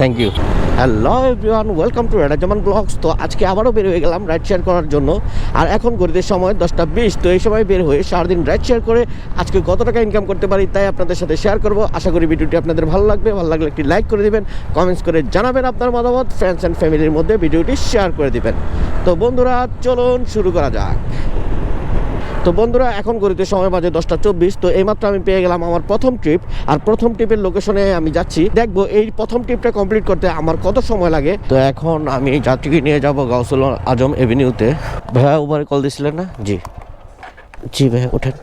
Thank you hello everyone welcome to Zaman vlogs তো আজকে আবারও বের হয়ে গেলাম রাইড শেয়ার করার জন্য। আর এখন ঘড়িতে সময় দশটা বিশ, তো এই সময় বের হয়ে সারাদিন রাইড শেয়ার করে আজকে কত টাকা ইনকাম করতে পারি তাই আপনাদের সাথে শেয়ার করব। আশা করি ভিডিওটি আপনাদের ভালো লাগবে। ভালো লাগলে একটি লাইক করে দিবেন কমেন্টস করে জানাবেন আপনার মতামত ফ্রেন্ডস অ্যান্ড ফ্যামিলির মধ্যে ভিডিওটি শেয়ার করে দিবেন। তো বন্ধুরা, চলুন শুরু করা যাক। তো বন্ধুরা, এখন করিতে সময় বাজে দশটা চব্বিশ, তো এইমাত্র আমি পেয়ে গেলাম আমার প্রথম ট্রিপ আর প্রথম ট্রিপের লোকেশনে আমি যাচ্ছি। দেখব, এই প্রথম ট্রিপটা কমপ্লিট করতে আমার কত সময় লাগে। তো এখন আমি যাত্রীকে নিয়ে যাব গাউসুল আজম এভিনিউতে ভাইয়া উবারে কল দিয়েছিলেন না? জি। জি ভাইয়া, ওঠেন।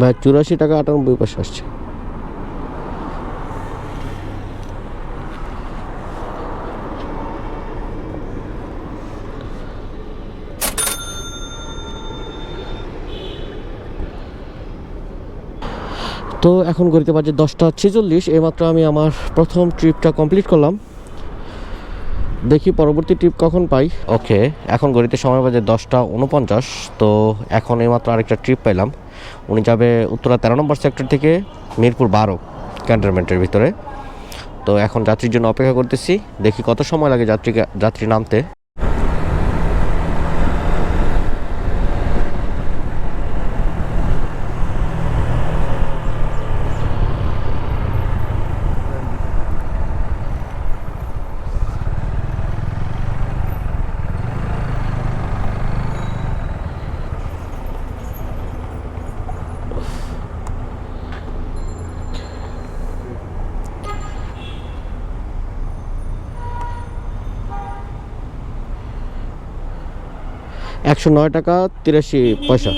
ভাই, চুরাশি টাকা আটানব্বই পয়সা আসছে। তো এখন ঘড়িতে বাজে দশটা ছেচল্লিশ, এইমাত্র আমি আমার প্রথম ট্রিপটা কমপ্লিট করলাম। দেখি পরবর্তী ট্রিপ কখন পাই। ওকে এখন গড়িতে সময় বাজে দশটা উনপঞ্চাশ, তো এখন এইমাত্র আরেকটা ট্রিপ পাইলাম। উনি যাবে উত্তরা তেরো নম্বর সেক্টর থেকে মিরপুর বারো ক্যান্টনমেন্টের ভিতরে। তো এখন যাত্রীর জন্য অপেক্ষা করতেছি, দেখি কত সময় লাগে যাত্রীকে যাত্রী নামতে। একশো নয় টাকা তিরাশি পয়সা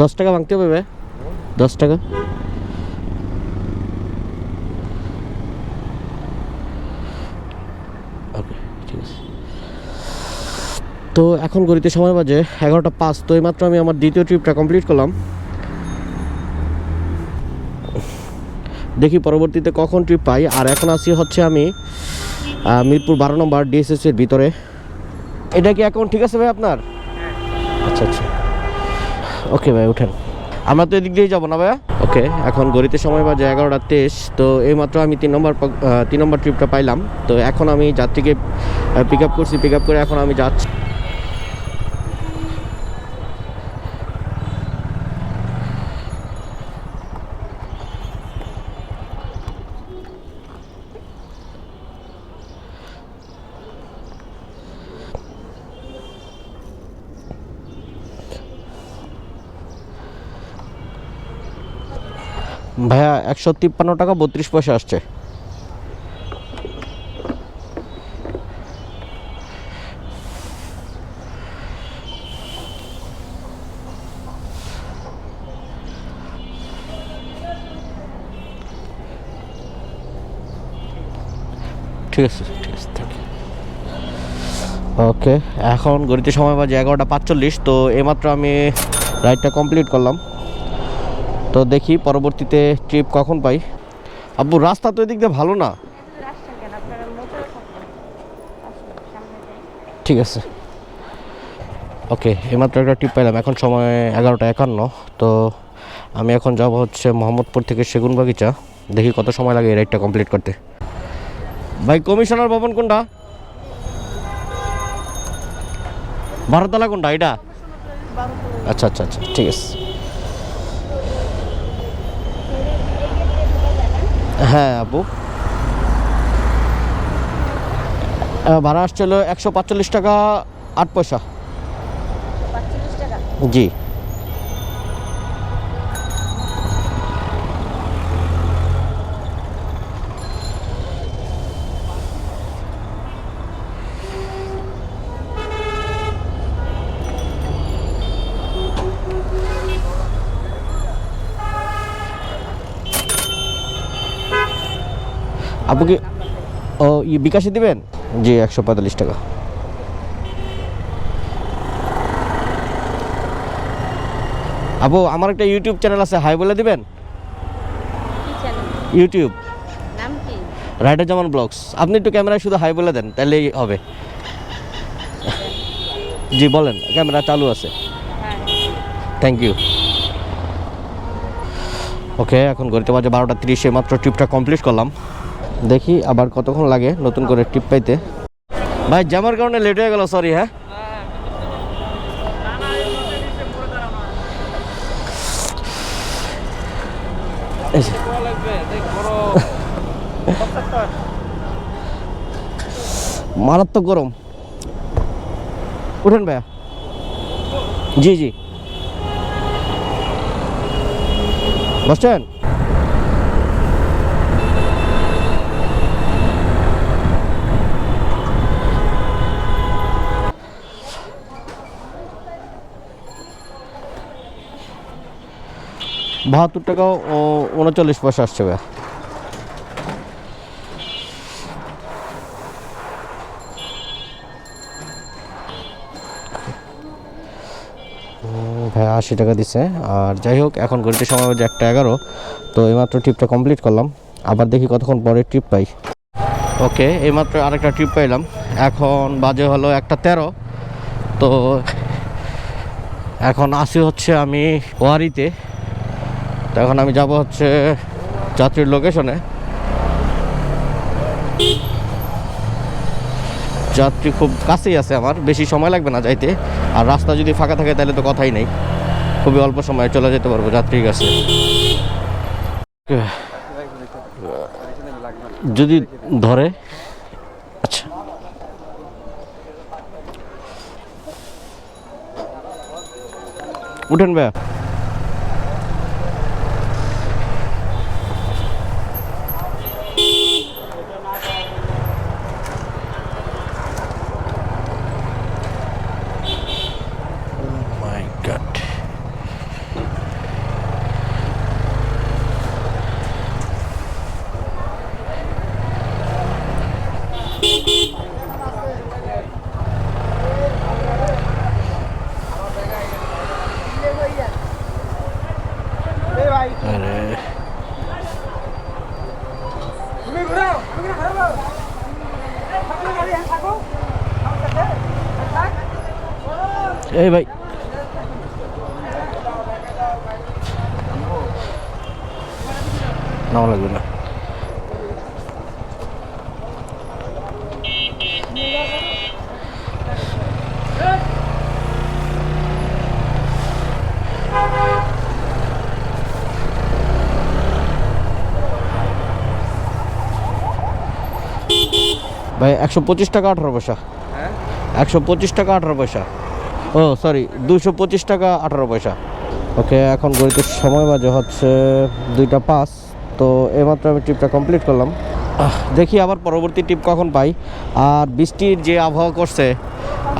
দশ টাকা ভাঙতে হবে? দশ টাকা ওকে ঠিক আছে তো এখন ঘড়িতে সময় বাজে এগারোটা পাঁচ, তো এইমাত্র আমি আমার দ্বিতীয় ট্রিপটা কমপ্লিট করলাম। দেখি পরবর্তীতে কখন ট্রিপ পাই। আর এখন আসি হচ্ছে আমি মিরপুর বারো নম্বর ডিএসএস এর ভিতরে। এটা কি এখন ঠিক আছে ভাই আপনার? আচ্ছা আচ্ছা। ওকে ভাই, উঠেন। আমরা তো এদিক দিয়েই যাব না ভাইয়া? ওকে এখন ঘড়িতে সময় বাজে এগারোটা তেইশ, তো এইমাত্র আমি তিন নম্বর তিন নম্বর ট্রিপটা পাইলাম। তো এখন আমি যাত্রীকে পিক আপ করছি পিক আপ করে এখন আমি যাচ্ছি। ভাইয়া, একশো তিপ্পান্ন টাকা, বত্রিশ পয়সা আসছে। ঠিক আছে ঠিক আছে থ্যাংক ইউ ওকে এখন গড়িতে সময় বাজে এগারোটা পাঁচচল্লিশ, তো এইমাত্র আমি রাইডটা কমপ্লিট করলাম। তো দেখি পরবর্তীতে ট্রিপ কখন পাই। আব্বু, রাস্তা তো এদিক দিয়ে ভালো না? ঠিক আছে। ওকে এইমাত্র একটা ট্রিপ পাইলাম। এখন সময় এগারোটা একান্ন। তো আমি এখন যাব হচ্ছে মোহাম্মদপুর থেকে সেগুন বাগিচা দেখি কত সময় লাগে এই রাইডটা কমপ্লিট করতে। ভাই, কমিশনার ভবন কোনটা? ভারতলা কোনটা? এটা আচ্ছা আচ্ছা আচ্ছা ঠিক আছে। হ্যাঁ আপু ভাড়া আসছিল একশো পাঁচচল্লিশ টাকা আট পয়সা। জি। আপু কি ও ই বিকাশে দিবেন? জি একশো পঁয়তাল্লিশ টাকা। আপু আমার একটা ইউটিউব চ্যানেল আছে হাই বলে দিবেন? ইউটিউব। নাম কি? Rider Zaman blogs. আপনি একটু ক্যামেরায় শুধু হাই বলে দেন তাহলেই হবে। জি বলেন ক্যামেরা চালু আছে। থ্যাংক ইউ ওকে এখন ঘড়িতে বাজে বারোটা তিরিশে মাত্র ট্রিপটা কমপ্লিট করলাম। দেখি আবার কতক্ষণ লাগে নতুন করে ট্রিপ পাইতে। ভাই, জামার কারণে লেট হয়ে গেল সরি হ্যাঁ? মারাত্মক গরম। উঠেন ভাইয়া। জি জি। বসছেন? বাহাত্তর টাকা উনচল্লিশ পয়সা আসছে ভাইয়া ভাই আশি টাকা দিছে। আর যাই হোক, এখন ঘড়িতে সময় বাজে একটা এগারো। তো এইমাত্র ট্রিপটা কমপ্লিট করলাম। আবার দেখি কতক্ষণ পরে ট্রিপ পাই। ওকে, এইমাত্র আরেকটা ট্রিপ পাইলাম। এখন বাজে হলো একটা তেরো। তো এখন আসি হচ্ছে আমি ওয়ারিতে। তো এখন আমি যাব হচ্ছে যাত্রীর লোকেশনে যাত্রী খুব কাছেই আছে আমার, বেশি সময় লাগবে না যাইতে। আর রাস্তা যদি ফাঁকা থাকে তাহলে তো কথাই নেই। খুবই অল্প সময়ে চলে যেতে পারব যাত্রীর কাছে। যদি ধরে আচ্ছা। উঠেন ভাইয়া। এই ভাই। নাও লাগবে না। ভাই একশো পঁচিশ টাকা আঠারো পয়সা। একশো পঁচিশ টাকা আঠারো পয়সা। ও সরি দুশো পঁচিশ টাকা, আঠারো পয়সা। ওকে, এখন গড়িতে সময় বাজে হচ্ছে দুইটা পাঁচ, তো এইমাত্র আমি ট্রিপটা কমপ্লিট করলাম। দেখি আবার পরবর্তী ট্রিপ কখন পাই। আর বৃষ্টির যে আবহাওয়া করছে,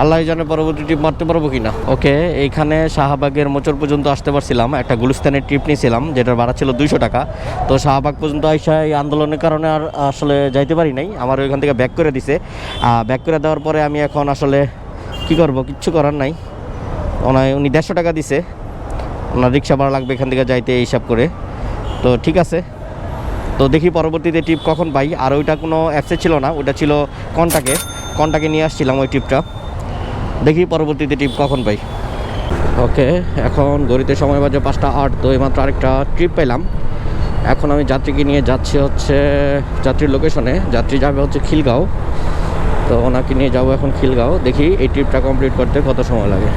আল্লাহ জানে পরবর্তী ট্রিপ মারতে পারব কিনা। ওকে, এইখানে শাহবাগের মোচর পর্যন্ত আসতে পারছিলাম। একটা গুলিস্তানের ট্রিপ নিয়েছিলাম, যেটার ভাড়া ছিল দুইশো টাকা। তো শাহবাগ পর্যন্ত আইসা এই আন্দোলনের কারণে আর আসলে যাইতে পারি নাই। আমার ওইখান থেকে ব্যাক করে দিছে। ব্যাক করে দেওয়ার পরে আমি এখন আসলে কি করব? কিচ্ছু করার নাই। ওনায় উনি দেড়শো টাকা দিছে। ওনার রিক্সা ভাড়া লাগবে এখান থেকে যাইতে এই হিসাব করে। তো ঠিক আছে। তো দেখি পরবর্তীতে ট্রিপ কখন পাই। আর ওইটা কোনো অ্যাপসে ছিল না। ওইটা ছিল কন্টাকে কন্টাকে নিয়ে আসছিলাম ওই ট্রিপটা দেখি পরবর্তীতে ট্রিপ কখন পাই। ওকে এখন ঘড়িতে সময় বাজে পাঁচটা আট, তো এইমাত্র আরেকটা ট্রিপ পেলাম। এখন আমি যাত্রীকে নিয়ে যাচ্ছি হচ্ছে যাত্রীর লোকেশনে যাত্রী যাবে হচ্ছে খিলগাঁও। তো ওনাকে নিয়ে যাব এখন খিলগাঁও। দেখি এই ট্রিপটা কমপ্লিট করতে কত সময় লাগে।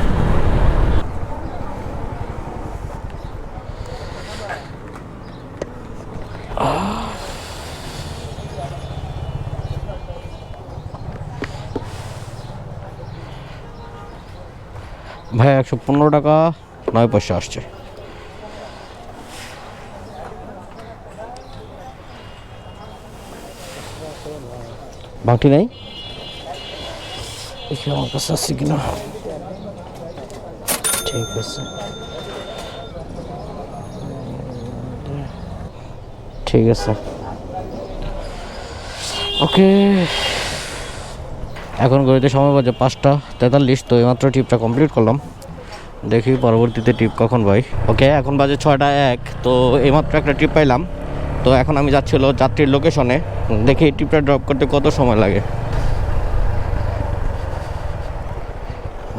ভাই, একশো পনেরো টাকা, নয় পয়সা আসছে। বাকি নেই? দেখি আমার কাছে আছে কিনা ঠিক আছে ঠিক আছে ওকে এখন ঘড়িতে সময় বাজে পাঁচটা তেতাল্লিশ, তো এইমাত্র ট্রিপটা কমপ্লিট করলাম। দেখি পরবর্তীতে ট্রিপ কখন পাই। ওকে এখন বাজে ছয়টা এক, তো এইমাত্র একটা ট্রিপ পাইলাম। তো এখন আমি যাচ্ছি হলো যাত্রীর লোকেশনে দেখি এই ট্রিপটা ড্রপ করতে কত সময় লাগে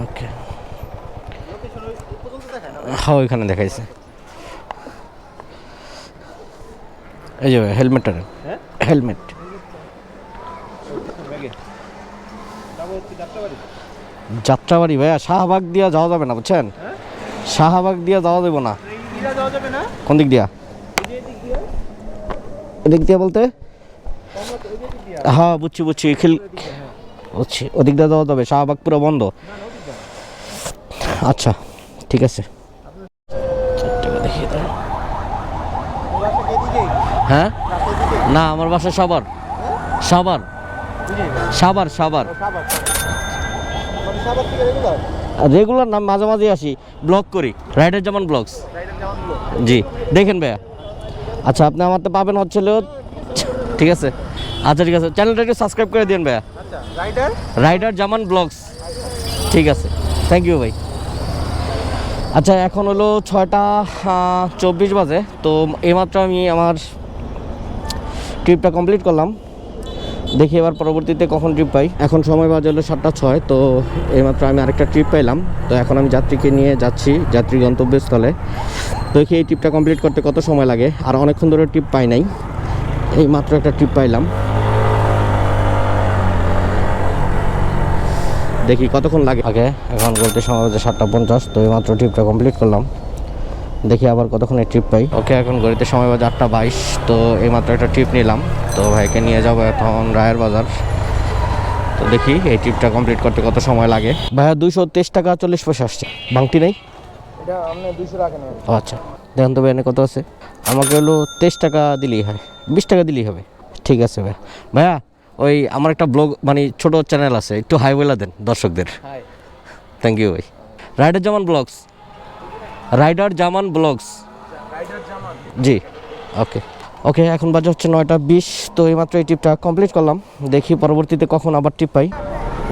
ওকে হ্যাঁ ওইখানে দেখাইছে। এই যে হেলমেটটা হেলমেট যাত্রাবাড়ি ভাইয়া শাহবাগ দিয়া যাওয়া যাবে না বুঝছেন? শাহবাগ দিয়া যাওয়া যাবে না। কোন দিক দিয়া? এদিক দিয়া বলতে? হ্যাঁ বুঝছি বুঝছি খিল বুঝছি ওদিক দিয়ে যাওয়া যাবে শাহবাগ পুরো বন্ধ। আচ্ছা ঠিক আছে। দেখিয়ে দাও। হ্যাঁ? না আমার বাসা সাবার সাবার সাবার সাবার রেগুলার নাম মাঝে মাঝে আসি। ব্লগ করি। রাইডার যেমন ব্লগস জি দেখেন ভাইয়া। আচ্ছা আপনি আমার তো পাবেন হচ্ছিল ঠিক আছে। আচ্ছা ঠিক আছে। চ্যানেলটা একটু সাবস্ক্রাইব করে দিন ভাইয়া। রাইডার রাইডার জামান ব্লগস ঠিক আছে। থ্যাংক ইউ ভাই। আচ্ছা এখন হলো ছয়টা চব্বিশ বাজে, তো এইমাত্র আমি আমার ট্রিপটা কমপ্লিট করলাম। দেখি এবার পরবর্তীতে কখন ট্রিপ পাই। এখন সময় বাজে হলো সাতটা ছয়, তো এইমাত্র আমি আরেকটা ট্রিপ পাইলাম। তো এখন আমি যাত্রীকে নিয়ে যাচ্ছি যাত্রী গন্তব্যস্থলে। তো দেখি এই ট্রিপটা কমপ্লিট করতে কত সময় লাগে। আর অনেকক্ষণ ধরে ট্রিপ পাই নাই। এই মাত্র একটা ট্রিপ পাইলাম। দেখি কতক্ষণ লাগে। আগে এখন বলতে সময় হচ্ছে সাতটা পঞ্চাশ তো এইমাত্র ট্রিপটা কমপ্লিট করলাম। দেখি আবার কতক্ষণে ট্রিপ পাই। ওকে এখন ঘড়িতে সময় বাজে আটটা বাইশ তো এইমাত্র একটা ট্রিপ নিলাম। তো ভাইকে নিয়ে যাব এখন রায়ের বাজার। তো দেখি এই ট্রিপটা কমপ্লিট করতে কত সময় লাগে। ভাইয়া দুইশো তেইশ টাকা চল্লিশ পয়সা আসছে। বাংটি নেই? আচ্ছা। দেখুন তো ভাই এনে কত আছে? আমাকে হলো তেইশ টাকা দিলেই হয়। বিশ টাকা দিলেই হবে। ঠিক আছে ভাই। ভাইয়া ওই আমার একটা ব্লগ মানে ছোট চ্যানেল আছে একটু হাই বলে দেন দর্শকদের। থ্যাংক ইউ ভাই। Rider Zaman blogs rider Zaman blogs ji okay okay এখন বাজে হচ্ছে নয়টা বিশ তো এইমাত্র এই ট্রিপটা কমপ্লিট করলাম। দেখি পরবর্তীতে কখন আবার ট্রিপ পাই।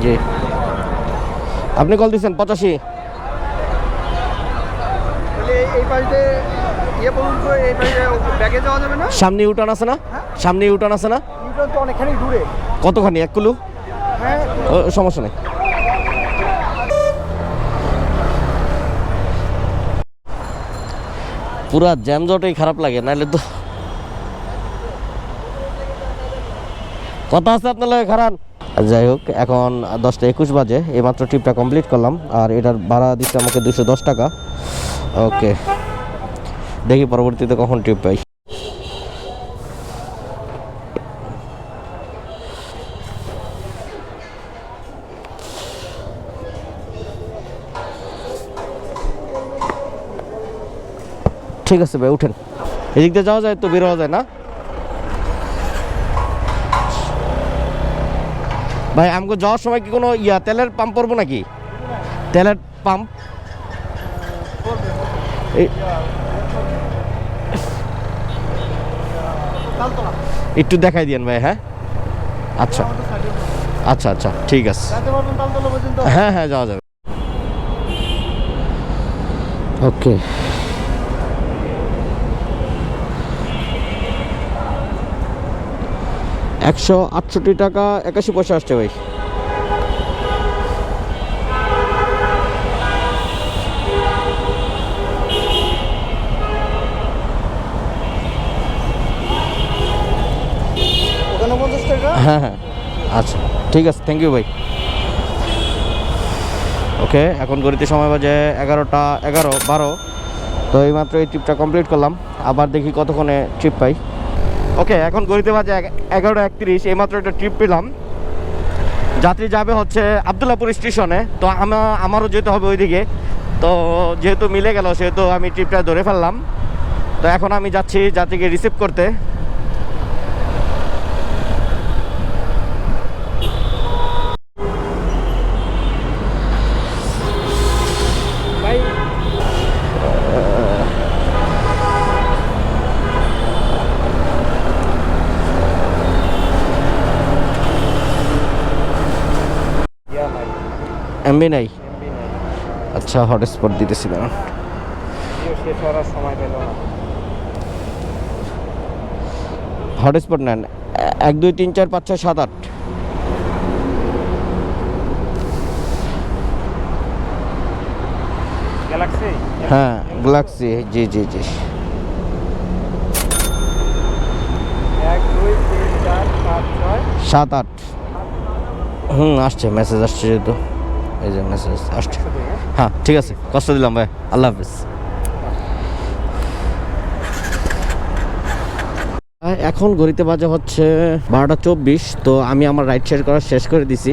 জি। আপনি কল দিচ্ছেন পঁচাশি। এই- ইয়ে পর্যন্ত ব্যাগে যাওয়া যাবে না? সামনে ইউটার্ন আছে না? সামনে ইউটার্ন আছে না? ইউটার্ন তো অনেকখানি দূরে। কতখানি? এক কিলো? হ্যাঁ সমস্যা নেই। পুরা জ্যামজটই খারাপ লাগে নাহলে তো কথা আছে আপনার লাগে খারাপ যাই হোক এখন দশটা একুশ বাজে এইমাত্র ট্রিপটা কমপ্লিট করলাম আর এটার ভাড়া দিচ্ছে আমাকে দুশো দশ টাকা। ওকে দেখি পরবর্তীতে কখন ট্রিপ পাই। ঠিক আছে ভাই, উঠেন। এদিক দিয়ে যাওয়া যায় তো, বের হওয়া যায় না? ভাই আমাকে যাওয়ার সময় কি কোনো ইয়া, তেলের পাম্প পড়ব নাকি? তেলের পাম্প এই- তালতলা একটু দেখাই দিয়েন ভাই হ্যাঁ? আচ্ছা। আচ্ছা আচ্ছা ঠিক আছে। হ্যাঁ হ্যাঁ যাওয়া যাবে। ওকে। একশো আটষট্টি টাকা, একাশি পয়সা আসছে ভাই ওখানে পঞ্চাশ টাকা হ্যাঁ হ্যাঁ। আচ্ছা ঠিক আছে থ্যাংক ইউ ভাই। ওকে এখন গড়িতে সময় বাজে এগারোটা এগারো, বারো। তো এইমাত্র এই ট্রিপটা কমপ্লিট করলাম। আবার দেখি কতক্ষণে ট্রিপ পাই। ওকে এখন গড়িতে বাজে এগ- এগারোটা একত্রিশ, এইমাত্র একটা ট্রিপ পেলাম। যাত্রী যাবে হচ্ছে আবদুল্লাপুর স্টেশনে। তো আমার আমারও যেতে হবে ওইদিকে। তো যেহেতু মিলে গেল, সেহেতু আমি ট্রিপটা ধরে ফেললাম। তো এখন আমি যাচ্ছি যাত্রীকে রিসিভ করতে। এমবি নাই? আচ্ছা হটস্পট দিতেছি না। হটস্পট নেন। এক দুই তিন চার পাঁচ ছয় সাত আট। হ্যাঁ গ্যালাক্সি জি জি জি। সাত আট। হুম আসছে মেসেজ আসছে যেহেতু। এই যে মেসেজ আসছে। হ্যাঁ? ঠিক আছে। কষ্ট দিলাম ভাই। আল্লাহ হাফিজ। এখন ঘড়িতে বাজে হচ্ছে বারোটা চব্বিশ তো আমি আমার রাইড শেয়ার করা শেষ করে দিছি।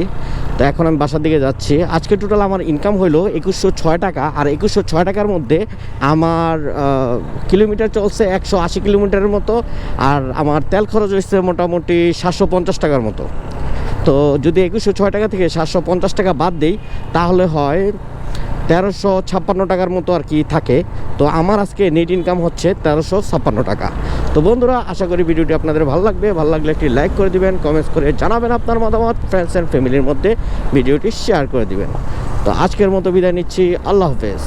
তো এখন আমি বাসার দিকে যাচ্ছি। আজকে টোটাল আমার ইনকাম হলো একুশশো ছয় টাকা আর একুশশো ছয় টাকার মধ্যে আমার কিলোমিটার চলছে একশো আশি কিলোমিটারের মতো আর আমার তেল খরচ হয়েছে মোটামুটি সাতশো পঞ্চাশ টাকার মতো। তো যদি একুশশো ছয় টাকা থেকে সাতশো পঞ্চাশ টাকা বাদ দিই, তাহলে হয় তেরোশো ছাপ্পান্ন টাকার মতো আর কি থাকে। তো আমার আজকে নেট ইনকাম হচ্ছে তেরোশো ছাপ্পান্ন টাকা। তো বন্ধুরা, আশা করি ভিডিওটি আপনাদের ভালো লাগবে। ভালো লাগলে একটি লাইক করে দিবেন কমেন্টস করে জানাবেন আপনার মতামত ফ্রেন্ডস অ্যান্ড ফ্যামিলির মধ্যে ভিডিওটি শেয়ার করে দিবেন। তো আজকের মতো বিদায় নিচ্ছি। আল্লাহ হাফেজ।